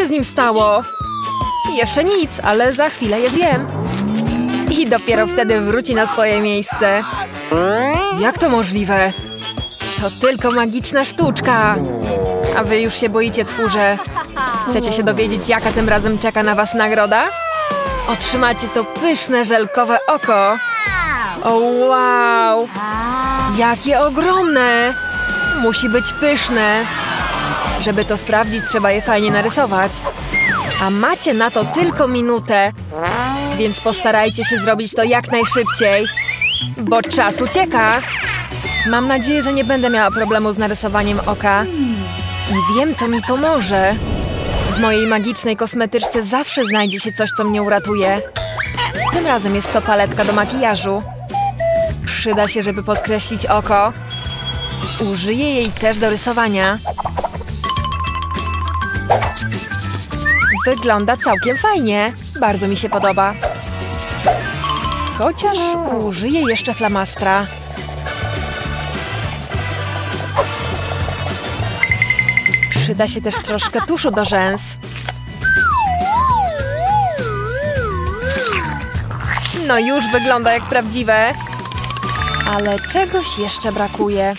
się z nim stało? Jeszcze nic, ale za chwilę je zjem. I dopiero wtedy wróci na swoje miejsce. Jak to możliwe? To tylko magiczna sztuczka. A wy już się boicie, tchórze. Chcecie się dowiedzieć, jaka tym razem czeka na was nagroda? Otrzymacie to pyszne, żelkowe oko. O wow! Jakie ogromne! Musi być pyszne. Żeby to sprawdzić, trzeba je fajnie narysować. A macie na to tylko minutę, więc postarajcie się zrobić to jak najszybciej, bo czas ucieka. Mam nadzieję, że nie będę miała problemu z narysowaniem oka. I wiem, co mi pomoże. W mojej magicznej kosmetyczce zawsze znajdzie się coś, co mnie uratuje. Tym razem jest to paletka do makijażu. Przyda się, żeby podkreślić oko. Użyję jej też do rysowania. Wygląda całkiem fajnie. Bardzo mi się podoba. Chociaż użyję jeszcze flamastra. Przyda się też troszkę tuszu do rzęs. No już wygląda jak prawdziwe. Ale czegoś jeszcze brakuje.